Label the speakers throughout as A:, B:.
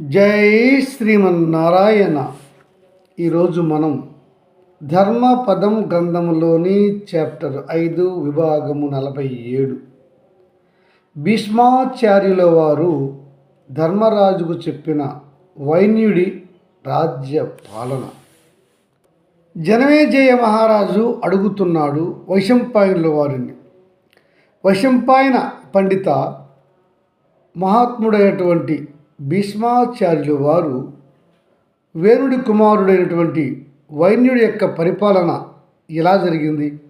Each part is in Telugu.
A: జై శ్రీమన్నారాయణ. ఈరోజు మనం ధర్మపదం గ్రంథములోని చాప్టర్ ఐదు విభాగము నలభై ఏడు. భీష్మాచార్యుల వారు ధర్మరాజుకు చెప్పిన వైన్యుడి రాజ్య పాలన. జనమేజయ మహారాజు అడుగుతున్నాడు వైశంపాయనుల వారిని. వైశంపాయన పండిత మహాత్ముడైనటువంటి భీష్మాచార్యులు వారు వేణుడి కుమారుడైనటువంటి వైన్యుడి యొక్క పరిపాలన ఎలా జరిగింది?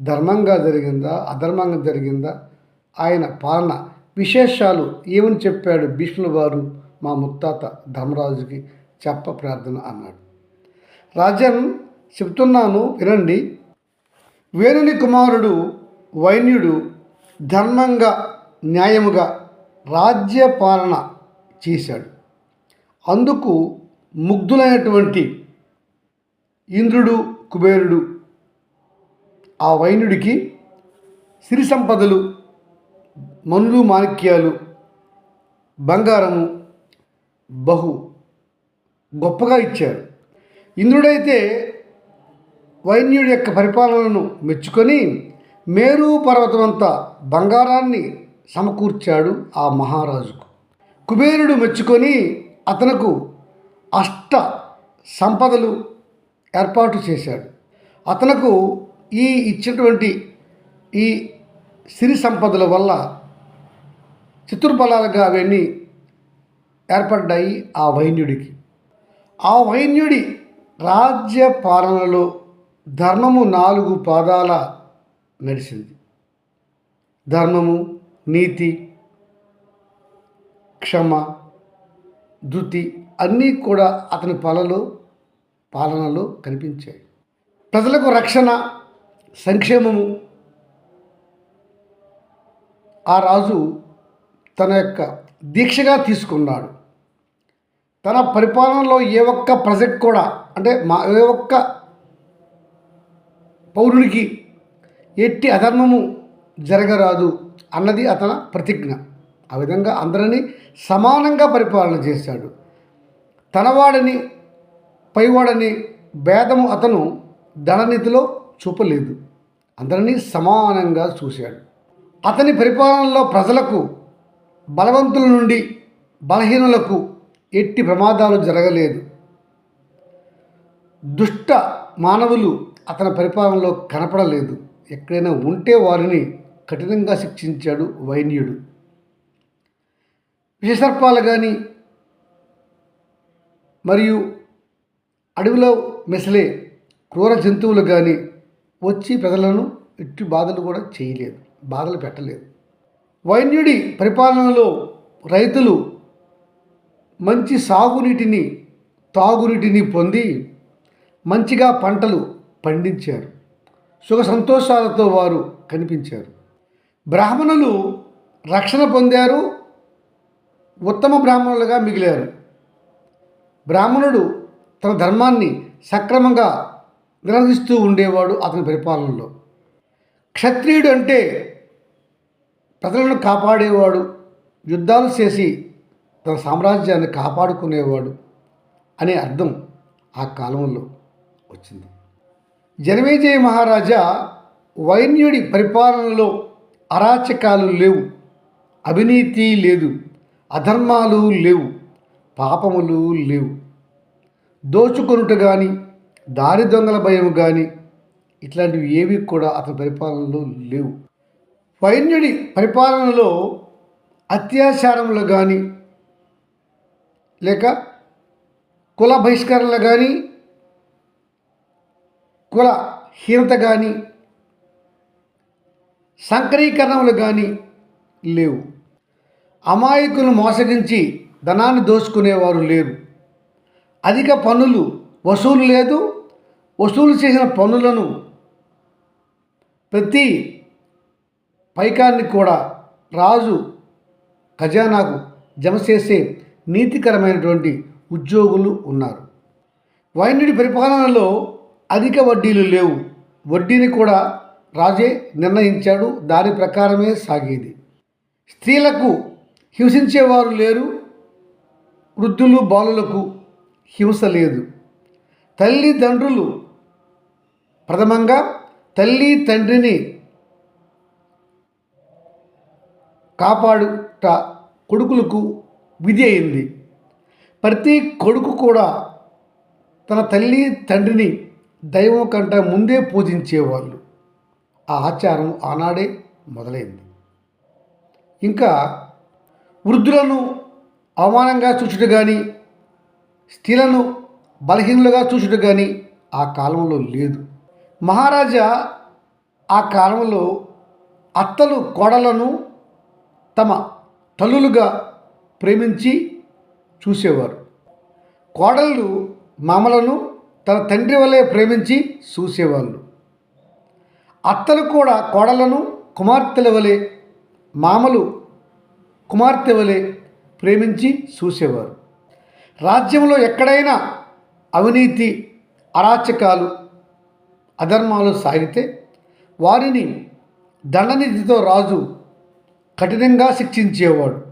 A: ధర్మంగా జరిగిందా? అధర్మంగా జరిగిందా? ఆయన పాలన విశేషాలు ఏమని చెప్పాడు భీష్ముల వారు? మా ముత్తాత ధర్మరాజుకి చెప్ప ప్రార్థన అన్నాడు. రాజన్ చెప్తున్నాను వినండి. వేణుని కుమారుడు వైన్యుడు ధర్మంగా న్యాయముగా రాజ్య పాలన చేశాడు. అందుకు ముగ్ధులైనటువంటి ఇంద్రుడు కుబేరుడు ఆ వైనుడికి సిరి సంపదలు మనులు మాణిక్యాలు బంగారము బహు గొప్పగా ఇచ్చారు. ఇంద్రుడైతే వైన్యుడి యొక్క పరిపాలనను మెచ్చుకొని మేరు పర్వతమంతా బంగారాన్ని సమకూర్చాడు ఆ మహారాజుకు. కుబేరుడు మెచ్చుకొని అతనకు అష్ట సంపదలు ఏర్పాటు చేశాడు. అతనకు ఈ ఇచ్చినటువంటి ఈ సిరి సంపదల వల్ల చతుర్బలాలుగా అవన్నీ ఏర్పడ్డాయి ఆ వైన్యుడికి. ఆ వైన్యుడి రాజ్య పాలనలో ధర్మము నాలుగు పాదాల నడిచింది. ధర్మము నీతి క్షమ ధృతి అన్నీ కూడా అతని పాలలో పాలనలో కనిపించాయి. ప్రజలకు రక్షణ సంక్షేమము. ఆ రాజు తన యొక్క దీక్షగా తీసుకున్నాడు. తన పరిపాలనలో ఏ ఒక్క ప్రజెక్ట్ కూడా అంటే మా ఏ ఒక్క పౌరునికి ఎట్టి అధర్మము జరగరాదు అన్నది అతని ప్రతిజ్ఞ. ఆ విధంగా అందరినీ సమానంగా పరిపాలన చేశాడు. తనవాడని పైవాడని భేదము అతను ధననిధిలో చూపలేదు. అందరినీ సమానంగా చూశాడు. అతని పరిపాలనలో ప్రజలకు బలవంతుల నుండి బలహీనులకు ఎట్టి ప్రమాదాలు జరగలేదు. దుష్ట మానవులు అతని పరిపాలనలో కనపడలేదు. ఎక్కడైనా ఉంటే వారిని కఠినంగా శిక్షించాడు వైన్యుడు. విషసర్పాలు కానీ మరియు అడవిలో మెసలే క్రూర జంతువులు కానీ వచ్చి ప్రజలను ఎట్టి బాధలు కూడా చేయలేదు బాధలు పెట్టలేదు. వైన్యుడి పరిపాలనలో రైతులు మంచి సాగునీటిని తాగునీటిని పొంది మంచిగా పంటలు పండించారు. సుఖ సంతోషాలతో వారు కనిపించారు. బ్రాహ్మణులు రక్షణ పొందారు ఉత్తమ బ్రాహ్మణులుగా మిగిలారు. బ్రాహ్మణుడు తన ధర్మాన్ని సక్రమంగా నిర్వహిస్తూ ఉండేవాడు అతని పరిపాలనలో. క్షత్రియుడు అంటే ప్రజలను కాపాడేవాడు యుద్ధాలు చేసి తన సామ్రాజ్యాన్ని కాపాడుకునేవాడు అనే అర్థం ఆ కాలంలో వచ్చింది. జనమేజయ మహారాజా వైన్యుడి పరిపాలనలో అరాచకాలు లేవు అవినీతి లేదు. అధర్మాలు లేవు పాపములు లేవు. దోచుకొనుట కానీ దారి దొంగల భయం కానీ ఇట్లాంటివి ఏవి కూడా అతని పరిపాలనలో లేవు. వైన్యుడి పరిపాలనలో అత్యాచారములు కానీ లేక కుల బహిష్కరణలు కానీ కుల హీనత కానీ సంకరీకరణములు కానీ లేవు. అమాయకులను మోసగించి ధనాన్ని దోచుకునేవారు లేరు. అధిక పన్నులు వసూలు లేదు. వసూలు చేసిన పన్నులను ప్రతి పైకాన్ని కూడా రాజు ఖజానాకు జమ చేసే నీతికరమైనటువంటి ఉద్యోగులు ఉన్నారు. వైన్యుడి పరిపాలనలో అధిక వడ్డీలు లేవు. వడ్డీని కూడా రాజే నిర్ణయించాడు. దాని ప్రకారమే సాగేది. స్త్రీలకు హింసించేవారు లేరు వృద్ధులు బాలులకు హింస లేదు. తల్లిదండ్రులు ప్రథమంగా తల్లి తండ్రిని కాపాడుట కొడుకులకు విధి అయింది. ప్రతి కొడుకు కూడా తన తల్లి తండ్రిని దైవం కంటే ముందే పూజించేవాళ్ళు. ఆ ఆచారం ఆనాడే మొదలైంది. ఇంకా వృద్ధులను అవమానంగా చూచుట కానీ స్త్రీలను బలహీనులుగా చూచుట కానీ ఆ కాలంలో లేదు. మహారాజా ఆ కాలంలో అత్తలు కోడలను తమ తల్లులుగా ప్రేమించి చూసేవారు. కోడళ్ళు మామలను తన తండ్రి వలె ప్రేమించి చూసేవాళ్ళు. అత్తలు కూడా కోడలను కుమార్తెల వలె మామలు కుమార్తె వలె ప్రేమించి చూసేవారు. రాజ్యంలో ఎక్కడైనా అవినీతి అరాచకాలు అధర్మాలు సాగితే వారిని దండనిధితో రాజు కఠినంగా శిక్షించేవాడు.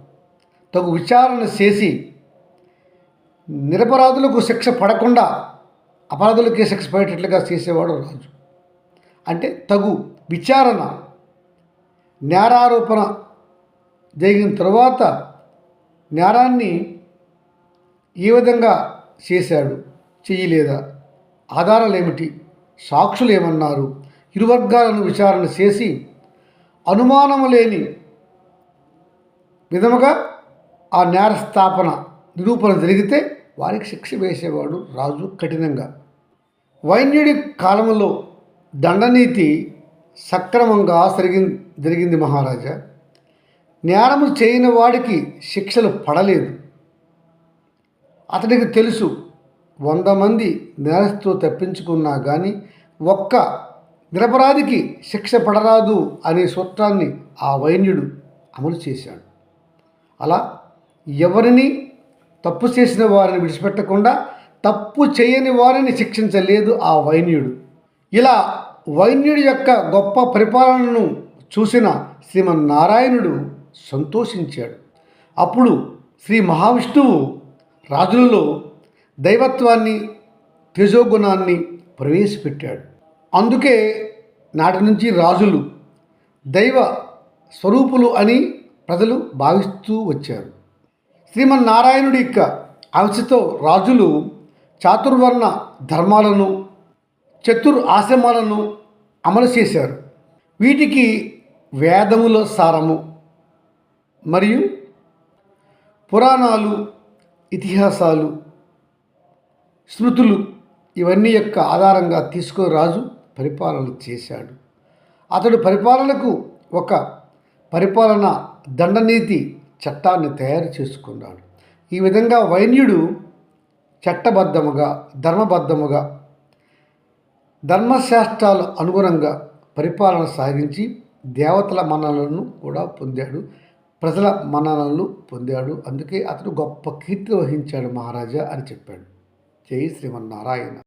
A: తగు విచారణ చేసి నిరపరాధులకు శిక్ష పడకుండా అపరాధులకే శిక్ష పడేటట్లుగా చేసేవాడు రాజు. అంటే తగు విచారణ నేరారోపణ జరిగిన తర్వాత నేరాన్ని ఏ విధంగా చేశాడు. చెయ్యలేదా ఆధారాలు ఏమిటి సాక్షులు ఏమన్నారు ఇరు వర్గాలను విచారణ చేసి అనుమానము లేని విధముగా ఆ నేరస్థాపన నిరూపణ జరిగితే వారికి శిక్ష వేసేవాడు రాజు కఠినంగా. వైన్యుడి కాలంలో దండనీతి సక్రమంగా జరిగి జరిగింది మహారాజా. జ్ఞానము చేయని వాడికి శిక్షలు పడలేదు. అతడికి తెలుసు వంద మంది నేరస్తూ తప్పించుకున్నా కానీ ఒక్క నిరపరాధికి శిక్ష పడరాదు అనే సూత్రాన్ని ఆ వైన్యుడు అమలు చేశాడు. అలా ఎవరిని తప్పు చేసిన వారిని విడిచిపెట్టకుండా తప్పు చేయని వారిని శిక్షించలేదు ఆ వైన్యుడు. ఇలా వైన్యుడి యొక్క గొప్ప పరిపాలనను చూసిన శ్రీమన్నారాయణుడు సంతోషించాడు. అప్పుడు శ్రీ మహావిష్ణువు రాజులలో దైవత్వాన్ని తేజోగుణాన్ని ప్రవేశపెట్టాడు. అందుకే నాటి నుంచి రాజులు దైవ స్వరూపులు అని ప్రజలు భావిస్తూ వచ్చారు. శ్రీమన్నారాయణుడి యొక్క ఆశతో రాజులు చాతుర్వర్ణ ధర్మాలను చతుర్ ఆశ్రమాలను అమలు చేశారు. వీటికి వేదముల సారము మరియు పురాణాలు ఇతిహాసాలు స్మృతులు ఇవన్నీ యొక్క ఆధారంగా తీసుకొని రాజు పరిపాలన చేశాడు. అతడు పరిపాలనకు ఒక పరిపాలన దండనీతి చట్టాన్ని తయారు చేసుకున్నాడు. ఈ విధంగా వైన్యుడు చట్టబద్ధముగా ధర్మబద్ధముగా ధర్మశాస్త్రాలు అనుగుణంగా పరిపాలన సాగించి దేవతల మన్ననలను కూడా పొందాడు. ప్రజల మన్ననలు పొందాడు. అందుకే అతడు గొప్ప కీర్తి వహించాడు మహారాజా అని చెప్పాడు. జై శ్రీమన్నారాయణ.